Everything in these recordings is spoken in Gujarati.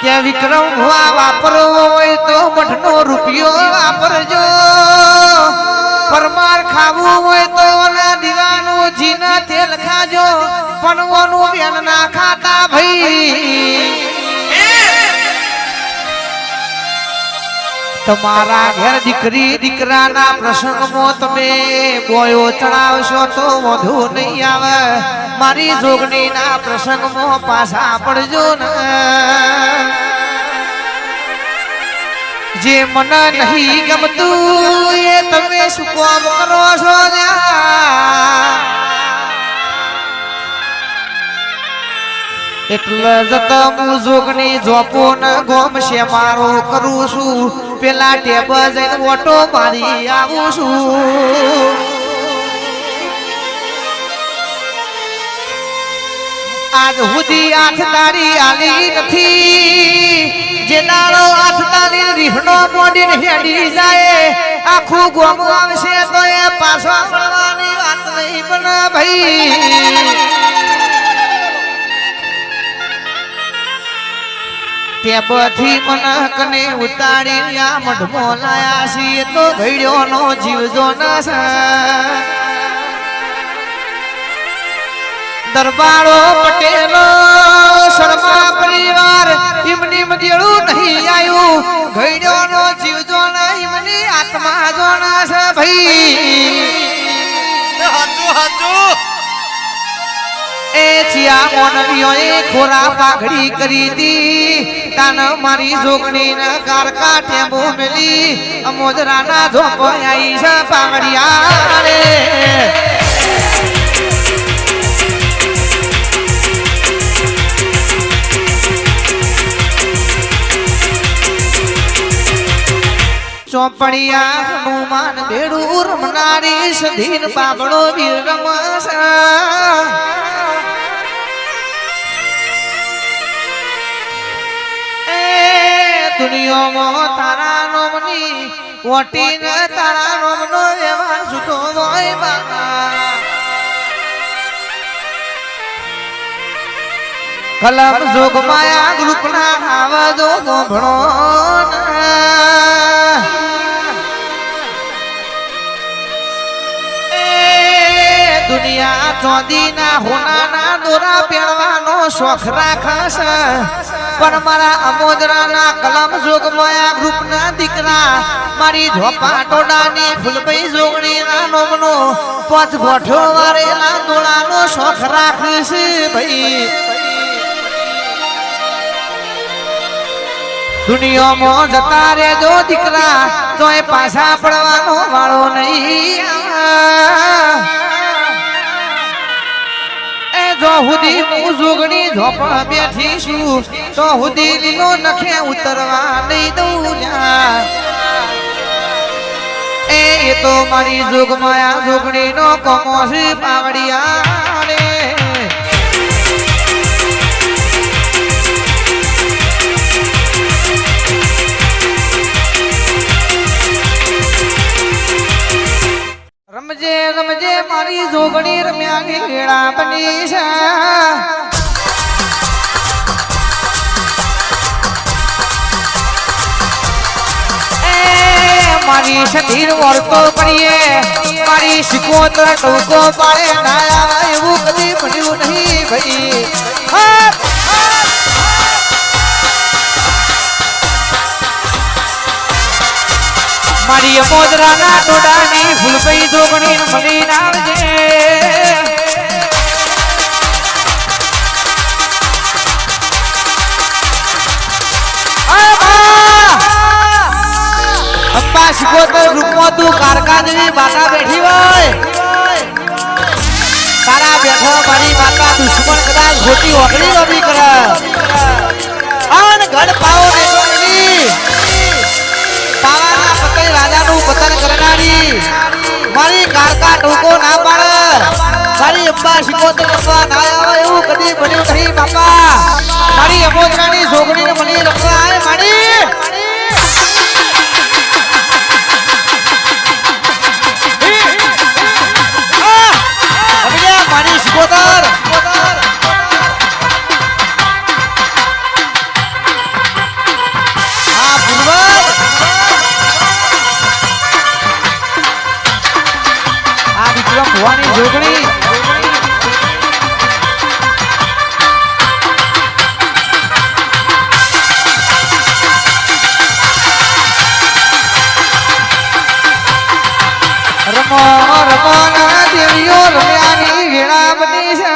કે વિક્રમ ભુવા વાપરવો હોય તો મઠનો રૂપિયો વાપરજો. પરમાર ખાવું હોય તો ઓલા દીવાનું જીના તેલ ખાજો. પણ ઓનું બેન ના ખાતા ભાઈ. તમારા ઘેર દીકરી દીકરાના પ્રસંગમાં તમે બોયો ચડાવશો તો વધુ નહીં આવે. મારી જોગણીના પ્રસંગમાં પાછા પડજો ને. જે મને નહીં ગમતું એ તમે શું કામ કરો છો એટલે જતા હું જોગની જોપો ને ગોમ મારો કરું છું. પેલા ટેબ જઈને ઓટો મારી આવું છું. આજ સુધી આઠ તારી આલી નથી. જે દાડો આઠ તારી રીહણો મોડીને હેડી જાય. આખું ગોમ આવશે તો એ પાછો ફરવાની વાત નહીં પણ ભાઈ. તે બધી મનકને ઉતાડી આ મઢમો લાયા છીએ તો ઘડ્યો નો જીવજો ના દરબારો પટેલો શર્મા પરિવાર એમની મજેડું નહીં આવ્યું ઘડ્યો નો જીવ ના એમની આત્મા જોના છે ભાઈ. હાચું હાચું. એ ચિયા એ ખોરા પાઘડી કરી દી. તાન મારી જોગણી ને કારકા ટેબો મેલી અમોદરાના ઝોપો આઈ છે પાઘડિયા રે ચોપડિયા હનુમાન બેડું રમનારી સધીન બાબળો વીર રમશે એ દુનિયામાં તારા નોમની વટીને તારા નોમનો વ્યવહાર છૂટો હોય બાબા કલમ જોગ માયા ગ્રુપના આવાજો ગોભણો એ દુનિયા ચોદીના હોનાના દોરા પહેરવાનો શોખ રાખશે પણ મારા અમોદરાના કલમ જોગ માયા ગ્રુપના દીકરા મારી ઝોપા ટોડાની ફૂલભાઈ જોગણીના નોમનો પથ ગોઠો વારેલા દોડાનો શોખ રાખશે ભાઈ દુનિયામાં જતા રેજો દીકરા, તોય પાછા પડવાનો વાળો નહીં. જો હુદી હું જોગણી ઝોપા બેઠી છું તો હુદી લીલો નખે ઉતરવા નહીં દઉં. એ તો મારી જોગમાયા જોગણીનો કોમો છે પાવડિયા મારી જોગણી રમ્યાની વેળા બની છે. મારી શરીર વળતો પડીએ મારી શિકોતર ટૂંકો પાડે. ના એવું કદી પડ્યું નહીં ભાઈ! મારી મોદરાના ટોડાની ફૂલપઈ જોગણી મળી આવજે અંબા શિકોતર રૂપમાં તું કારકાજની માતા બેઠી હોય. તારા બેઠો મારી માતા દુશ્મન કદાચ ખોટી ઓગળી ઓગળી કરે. અન ગઢ પાવો નહીં પાવાના પતઈ રાજાનું પતન કરનારી. મારી કારકા ટોકો ના પાડે. મારી અંબા શિકોતર ના ભવાની જોગણી. રમો રમો ના દેવીઓ રમ્યાની વેળા બની છે.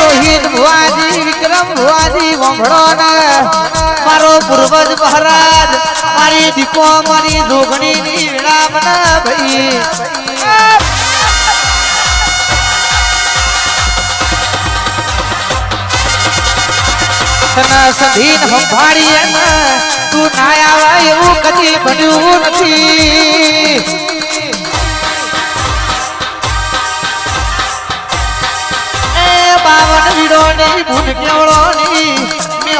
રોહિત, ભુવાજી, વિક્રમ, ભુવાજી વંભળો ને મારો પૂર્વજ મહારાજ, મારી દીકો મારી જોગણી ની વેળા બના ભાઈ સધીન સંભાળી તું ના આવા એવું કદી બન્યું નથી. બાવન વીડોની ભૂલ કેવળોની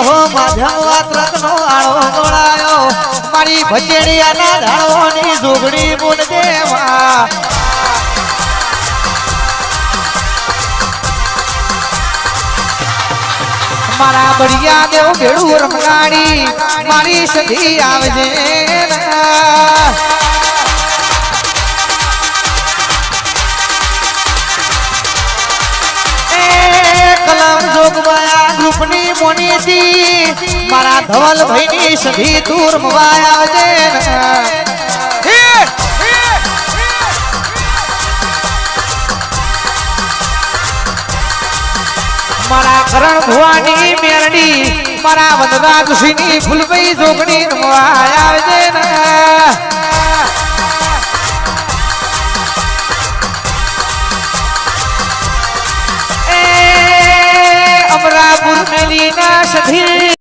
મેહો માધ્યમ વાત્રકનો આળો દોડાયો મારી ભચેડિયાના ધાળોની જોગણી બોલ દેવા મારા બળિયા દેવ ભેળું રમગાડી, મારી સધી આવજે ના. ગ્રુપની મોનીથી મારા ધવલ ભાઈની સધી દૂર મવાય આવજે મારા કરણ ભુવાની મેરડી, મારા વનરાજસિંહની ફૂલભાઈ જોગણી રમવાય આવજે એ અમરાપુર મેલીના સધી